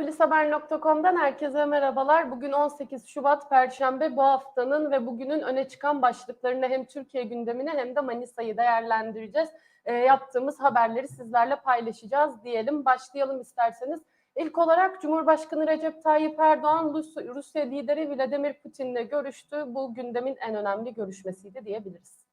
Haber.com'dan herkese merhabalar. Bugün 18 Şubat Perşembe bu haftanın ve bugünün öne çıkan başlıklarını hem Türkiye gündemine hem de Manisa'yı değerlendireceğiz. E, yaptığımız haberleri sizlerle paylaşacağız diyelim. Başlayalım isterseniz. İlk olarak Cumhurbaşkanı Recep Tayyip Erdoğan Rusya lideri Vladimir Putin'le görüştü. Bu gündemin en önemli görüşmesiydi diyebiliriz.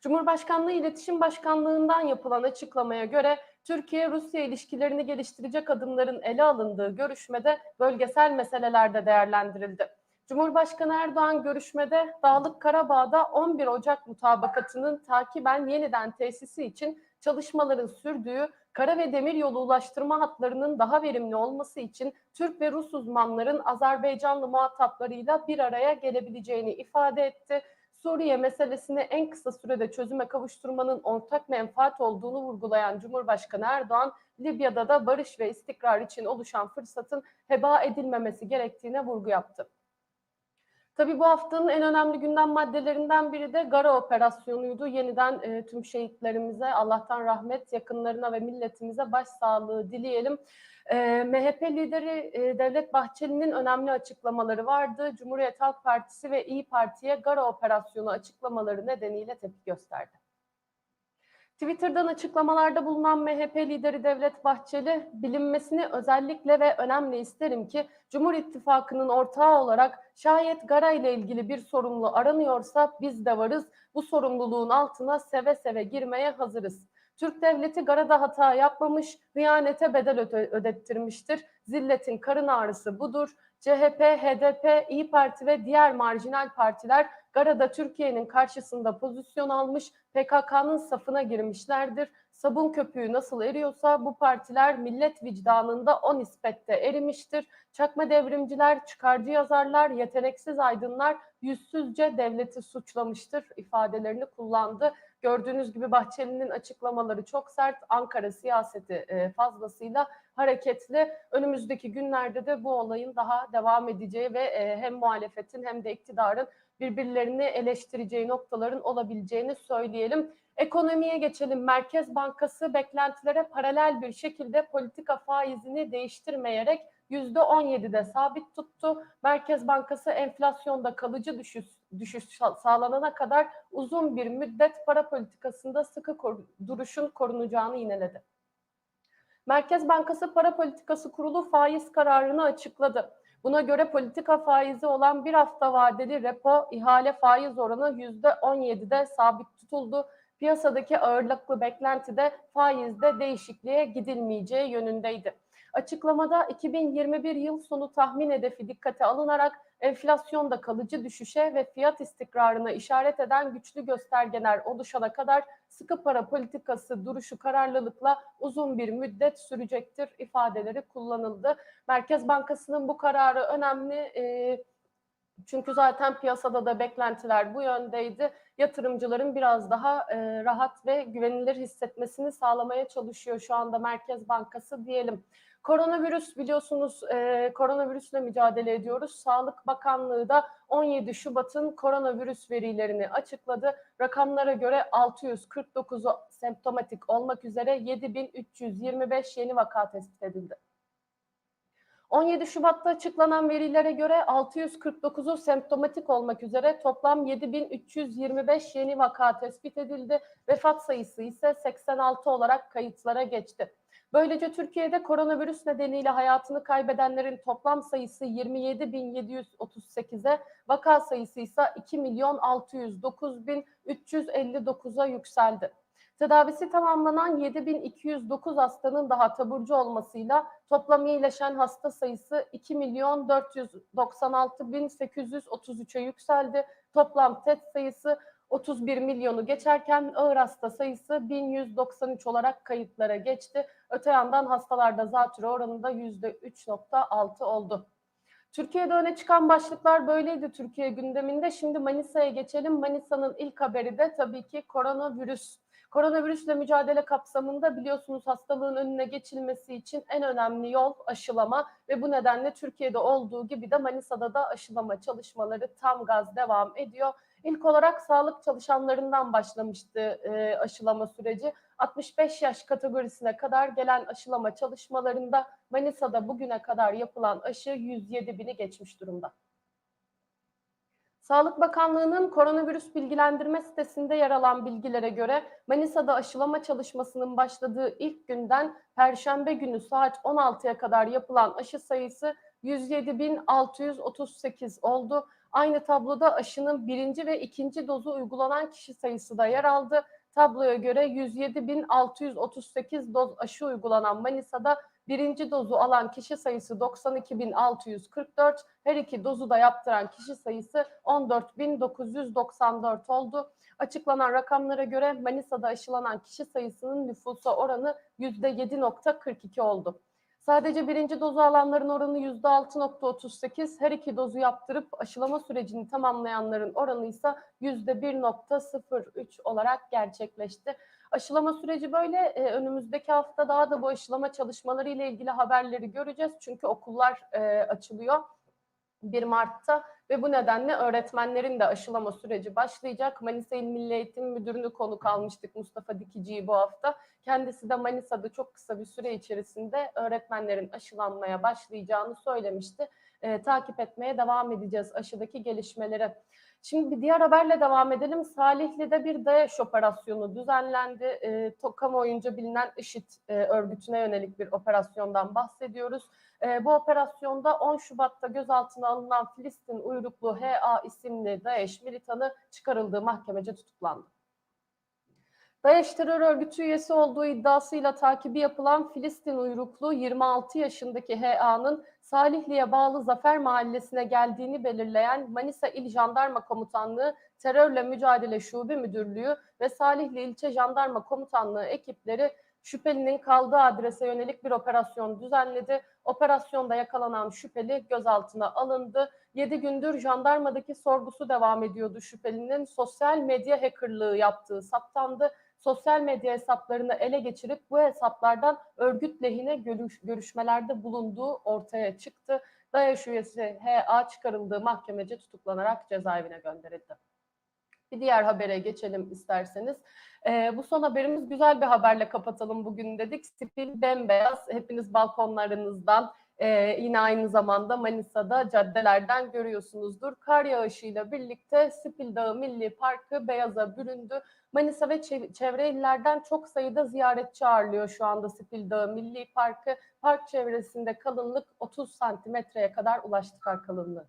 Cumhurbaşkanlığı İletişim Başkanlığı'ndan yapılan açıklamaya göre Türkiye-Rusya ilişkilerini geliştirecek adımların ele alındığı görüşmede bölgesel meselelerde değerlendirildi. Cumhurbaşkanı Erdoğan görüşmede Dağlık Karabağ'da 11 Ocak mutabakatının takiben yeniden tesisi için çalışmaların sürdüğü, kara ve demir yolu ulaştırma hatlarının daha verimli olması için Türk ve Rus uzmanların Azerbaycanlı muhataplarıyla bir araya gelebileceğini ifade etti. Suriye meselesini en kısa sürede çözüme kavuşturmanın ortak menfaat olduğunu vurgulayan Cumhurbaşkanı Erdoğan, Libya'da da barış ve istikrar için oluşan fırsatın heba edilmemesi gerektiğine vurgu yaptı. Tabii bu haftanın en önemli gündem maddelerinden biri de Gara operasyonuydu. Yeniden e, tüm şehitlerimize Allah'tan rahmet, yakınlarına ve milletimize başsağlığı dileyelim. E, MHP lideri e, Devlet Bahçeli'nin önemli açıklamaları vardı. Cumhuriyet Halk Partisi ve İyi Parti'ye Gara operasyonu açıklamaları nedeniyle tepki gösterdi. Twitter'dan açıklamalarda bulunan MHP lideri Devlet Bahçeli, bilinmesini özellikle ve önemli isterim ki Cumhur İttifakı'nın ortağı olarak şayet Gara ile ilgili bir sorumlu aranıyorsa biz de varız. Bu sorumluluğun altına seve seve girmeye hazırız. Türk devleti Gara'da hata yapmamış, hıyanete bedel ödettirmiştir. Zilletin karın ağrısı budur. CHP, HDP, İyi Parti ve diğer marjinal partiler Gara'da Türkiye'nin karşısında pozisyon almış, PKK'nın safına girmişlerdir. Sabun köpüğü nasıl eriyorsa bu partiler millet vicdanında o nispette erimiştir. Çakma devrimciler, çıkarcı yazarlar, yeteneksiz aydınlar yüzsüzce devleti suçlamıştır ifadelerini kullandı. Gördüğünüz gibi Bahçeli'nin açıklamaları çok sert. Ankara siyaseti e, fazlasıyla hareketli. Önümüzdeki günlerde de bu olayın daha devam edeceği ve e, hem muhalefetin hem de iktidarın birbirlerini eleştireceği noktaların olabileceğini söyleyelim. Ekonomiye geçelim. Merkez Bankası beklentilere paralel bir şekilde politika faizini değiştirmeyerek %17'de sabit tuttu. Merkez Bankası enflasyonda kalıcı düşüş, düşüş sağlanana kadar uzun bir müddet para politikasında sıkı kor duruşun korunacağını yineledi. Merkez Bankası Para Politikası Kurulu faiz kararını açıkladı. Buna göre politika faizi olan bir hafta vadeli repo ihale faiz oranı %17'de sabit tutuldu. Piyasadaki ağırlıklı beklentide faizde değişikliğe gidilmeyeceği yönündeydi. Açıklamada 2021 yıl sonu tahmin hedefi dikkate alınarak enflasyonda kalıcı düşüşe ve fiyat istikrarına işaret eden güçlü göstergeler oluşana kadar sıkı para politikası duruşu kararlılıkla uzun bir müddet sürecektir ifadeleri kullanıldı. Merkez Bankası'nın bu kararı önemli. Ee, çünkü zaten piyasada da beklentiler bu yöndeydi. Yatırımcıların biraz daha e, rahat ve güvenilir hissetmesini sağlamaya çalışıyor şu anda Merkez Bankası diyelim. Koronavirüs biliyorsunuz e, koronavirüsle mücadele ediyoruz. Sağlık Bakanlığı da 17 Şubat'ın koronavirüs verilerini açıkladı. Rakamlara göre 649 semptomatik olmak üzere 7325 yeni vaka tespit edildi. 17 Şubat'ta açıklanan verilere göre 649'u semptomatik olmak üzere toplam 7325 yeni vaka tespit edildi. Vefat sayısı ise 86 olarak kayıtlara geçti. Böylece Türkiye'de koronavirüs nedeniyle hayatını kaybedenlerin toplam sayısı 27.738'e, vaka sayısı ise 2.609.359'a yükseldi. Tedavisi tamamlanan 7209 hastanın daha taburcu olmasıyla toplam iyileşen hasta sayısı 2 milyon 496 bin 833'e yükseldi. Toplam TET sayısı 31 milyonu geçerken ağır hasta sayısı 1193 olarak kayıtlara geçti. Öte yandan hastalarda zatürre oranı da %3.6 oldu. Türkiye'de öne çıkan başlıklar böyleydi Türkiye gündeminde. Şimdi Manisa'ya geçelim. Manisa'nın ilk haberi de tabii ki koronavirüs. Koronavirüsle mücadele kapsamında biliyorsunuz hastalığın önüne geçilmesi için en önemli yol aşılama ve bu nedenle Türkiye'de olduğu gibi de Manisa'da da aşılama çalışmaları tam gaz devam ediyor. İlk olarak sağlık çalışanlarından başlamıştı e, aşılama süreci. 65 yaş kategorisine kadar gelen aşılama çalışmalarında Manisa'da bugüne kadar yapılan aşı 107 bini geçmiş durumda. Sağlık Bakanlığı'nın koronavirüs bilgilendirme sitesinde yer alan bilgilere göre Manisa'da aşılama çalışmasının başladığı ilk günden Perşembe günü saat 16'ya kadar yapılan aşı sayısı 107.638 oldu. Aynı tabloda aşının birinci ve ikinci dozu uygulanan kişi sayısı da yer aldı. Tabloya göre 107.638 doz aşı uygulanan Manisa'da birinci dozu alan kişi sayısı 92.644, her iki dozu da yaptıran kişi sayısı 14.994 oldu. Açıklanan rakamlara göre Manisa'da aşılanan kişi sayısının nüfusa oranı %7.42 oldu. Sadece birinci dozu alanların oranı %6.38, her iki dozu yaptırıp aşılama sürecini tamamlayanların oranı ise %1.03 olarak gerçekleşti. Aşılama süreci böyle. Ee, önümüzdeki hafta daha da bu aşılama çalışmaları ile ilgili haberleri göreceğiz. Çünkü okullar e, açılıyor 1 Mart'ta ve bu nedenle öğretmenlerin de aşılama süreci başlayacak. Manisa İl Milli Eğitim Müdürünü konuk almıştık Mustafa Dikici'yi bu hafta. Kendisi de Manisa'da çok kısa bir süre içerisinde öğretmenlerin aşılanmaya başlayacağını söylemişti. Ee, takip etmeye devam edeceğiz aşıdaki gelişmeleri. Şimdi bir diğer haberle devam edelim. Salihli'de bir DAEŞ operasyonu düzenlendi. E, kamuoyunca bilinen IŞİD e, örgütüne yönelik bir operasyondan bahsediyoruz. E, bu operasyonda 10 Şubat'ta gözaltına alınan Filistin uyruklu HA isimli DAEŞ militanı çıkarıldığı mahkemece tutuklandı. DAEŞ terör örgütü üyesi olduğu iddiasıyla takibi yapılan Filistin uyruklu 26 yaşındaki HA'nın Salihli'ye bağlı Zafer Mahallesi'ne geldiğini belirleyen Manisa İl Jandarma Komutanlığı Terörle Mücadele Şube Müdürlüğü ve Salihli İlçe Jandarma Komutanlığı ekipleri şüphelinin kaldığı adrese yönelik bir operasyon düzenledi. Operasyonda yakalanan şüpheli gözaltına alındı. 7 gündür jandarmadaki sorgusu devam ediyordu şüphelinin. Sosyal medya hackerlığı yaptığı saptandı sosyal medya hesaplarını ele geçirip bu hesaplardan örgüt lehine görüş, görüşmelerde bulunduğu ortaya çıktı. DAEŞ üyesi HA çıkarıldığı mahkemece tutuklanarak cezaevine gönderildi. Bir diğer habere geçelim isterseniz. Ee, bu son haberimiz güzel bir haberle kapatalım bugün dedik. Spil bembeyaz. Hepiniz balkonlarınızdan e, yine aynı zamanda Manisa'da caddelerden görüyorsunuzdur. Kar yağışıyla birlikte Spil Dağı Milli Parkı beyaza büründü. Manisa ve çevre illerden çok sayıda ziyaretçi ağırlıyor şu anda Spil Dağı Milli Parkı. Park çevresinde kalınlık 30 santimetreye kadar ulaştı kar kalınlığı.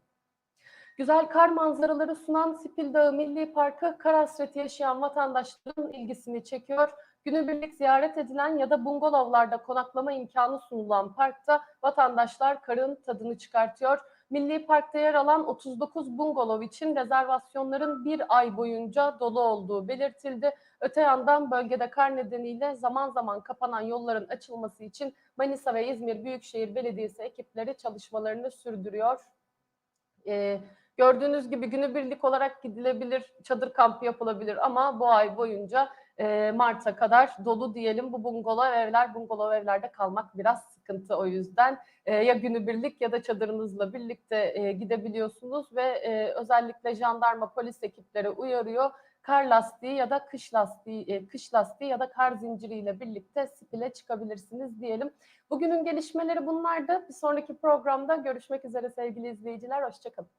Güzel kar manzaraları sunan Spil Dağı Milli Parkı kar hasreti yaşayan vatandaşların ilgisini çekiyor. Günübirlik ziyaret edilen ya da bungalovlarda konaklama imkanı sunulan parkta vatandaşlar karın tadını çıkartıyor. Milli Park'ta yer alan 39 bungalov için rezervasyonların bir ay boyunca dolu olduğu belirtildi. Öte yandan bölgede kar nedeniyle zaman zaman kapanan yolların açılması için Manisa ve İzmir Büyükşehir Belediyesi ekipleri çalışmalarını sürdürüyor. Ee, gördüğünüz gibi günübirlik olarak gidilebilir, çadır kampı yapılabilir ama bu ay boyunca e, Mart'a kadar dolu diyelim. Bu bungalov evler, bungalov evlerde kalmak biraz sıkıntı o yüzden. E, ya günübirlik ya da çadırınızla birlikte e, gidebiliyorsunuz ve e, özellikle jandarma polis ekipleri uyarıyor. Kar lastiği ya da kış lastiği, e, kış lastiği ya da kar zinciriyle birlikte spile çıkabilirsiniz diyelim. Bugünün gelişmeleri bunlardı. Bir sonraki programda görüşmek üzere sevgili izleyiciler. Hoşçakalın.